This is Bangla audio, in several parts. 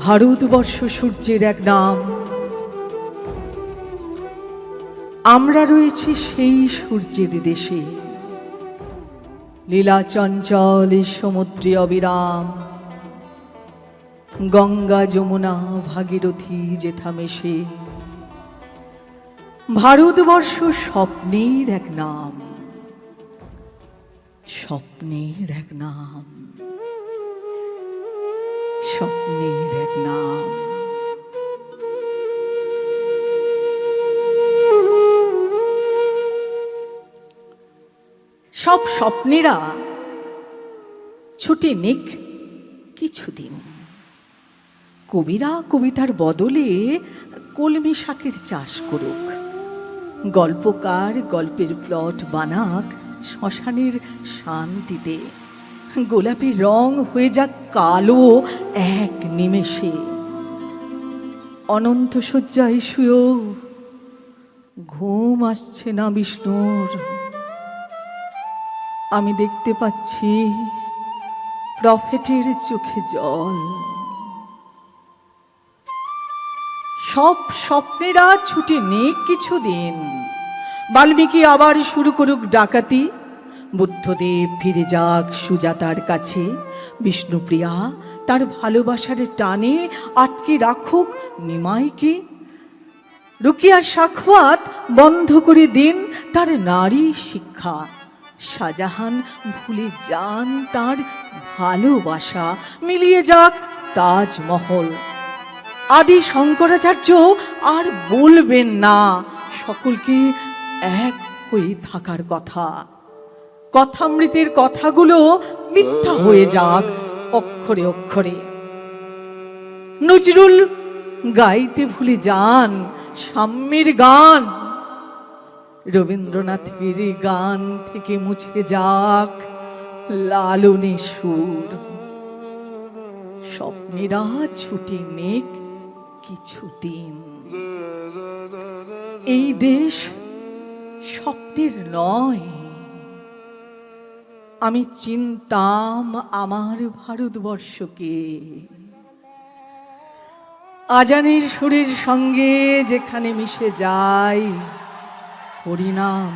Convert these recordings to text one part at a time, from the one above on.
ভারতবর্ষ সূর্যের এক নাম। আমরা রয়েছি সেই সূর্যের দেশে। লীলা চঞ্চল সমুদ্রে অবিরাম। গঙ্গা যমুনা ভাগীরথী যেথা মেশে। ভারতবর্ষ স্বপ্নের এক নাম। স্বপ্নের এক নাম। স্বপ্নের এক নাম। সব স্বপ্নেরা ছুটে নিক কিছুদিন। কবিরা কবিতার বদলে কলমি শাকের চাষ করুক। গল্পকার গল্পের প্লট বানাক শ্মশানের শান্তিতে। গোলাপি রং হয়ে যাক কালো এক নিমেষে। অনন্ত শয্যায় শুয়েও ঘুম আসছে না বিষ্ণুর। আমি দেখতে পাচ্ছি প্রফেটের চোখে জল। সব স্বপ্নেরা ছুটে নেই কিছুদিন। বাল্মীকি আবার শুরু করুক ডাকাতি। বুদ্ধদেব ফিরে যাক সুজাতার কাছে। বিষ্ণুপ্রিয়া তার ভালোবাসার টানে আটকে রাখুক নিমাইকে। রুকিয়ার সাক্ষাৎ বন্ধ করে দিন তার নারী শিক্ষা। শাহজাহান ভুলে যান তার ভালোবাসা। মিলিয়ে যাক তাজমহল। আদি শঙ্করাচার্য আর বলবেন না, সকলকে এক হয়ে থাকার কথা। কথামৃতের কথাগুলো মিথ্যা হয়ে যাক অক্ষরে অক্ষরে। নজরুল গাইতে ভুলে যান সাম্যের গান। রবীন্দ্রনাথের গান থেকে মুছে যাক লালনে সুর। স্বপ্নেরা ছুটি নেক কিছুদিন। এই দেশ স্বপ্নের নয়। আমি চিন্তাম আমার ভারতবর্ষকে। আজানের সুরের সঙ্গে যেখানে মিশে যায় হরিনাম।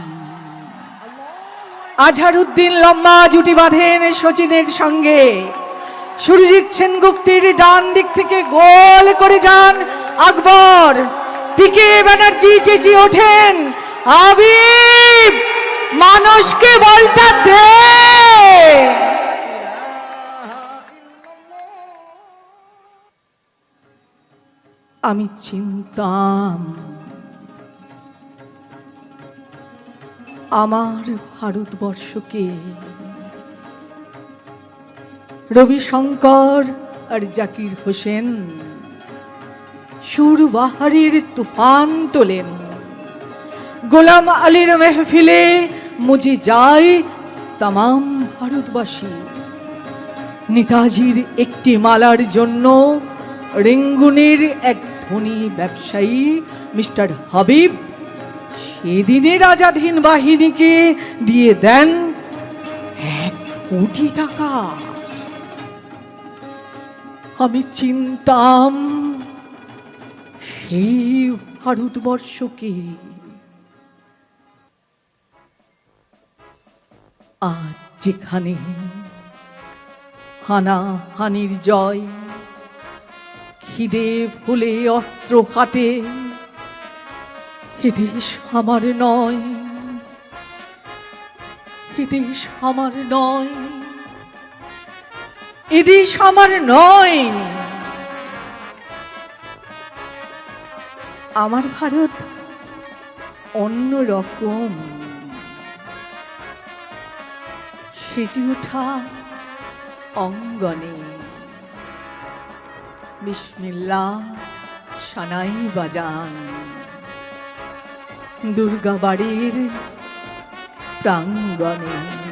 আজহারউদ্দিন লম্বা জুটি বাঁধেন সচিনের সঙ্গে। সুরজিৎ সেনগুপ্তির ডান দিক থেকে গোল করে যান আকবর। পিকে ব্যানার্জি চেঁচিয়ে ওঠেন আবিব। মানুষকে বলটা দে। আমি চিন্তাম আমার ভারতবর্ষকে। রবিশঙ্কর আর জাকির হোসেন সুরবাহারির তুফান তোলেন। গোলাম আলীর মেহফিলে মুজি যায় তামাম ভারতবাসী। নেতাজির একটি মালার জন্য রেঙ্গুনের এক ধনী ব্যবসায়ী মিস্টার হাবিব সেদিনের আজাদহীন বাহিনীকে দিয়ে দেন এক কোটি টাকা। আমি চিন্তাম সেই ভারতবর্ষকে। আজ যেখানে হানা হানির জয়, খিদে ফুলে অস্ত্র হাতে এদেশ আমার নয় এদেশ আমার নয় এদেশ আমার নয়। আমার ভারত অন্য রকম সেজে ওঠা অঙ্গনে। বিসমিল্লা সানাই বাজান। দুর্গাবাড়ির প্রাঙ্গণে।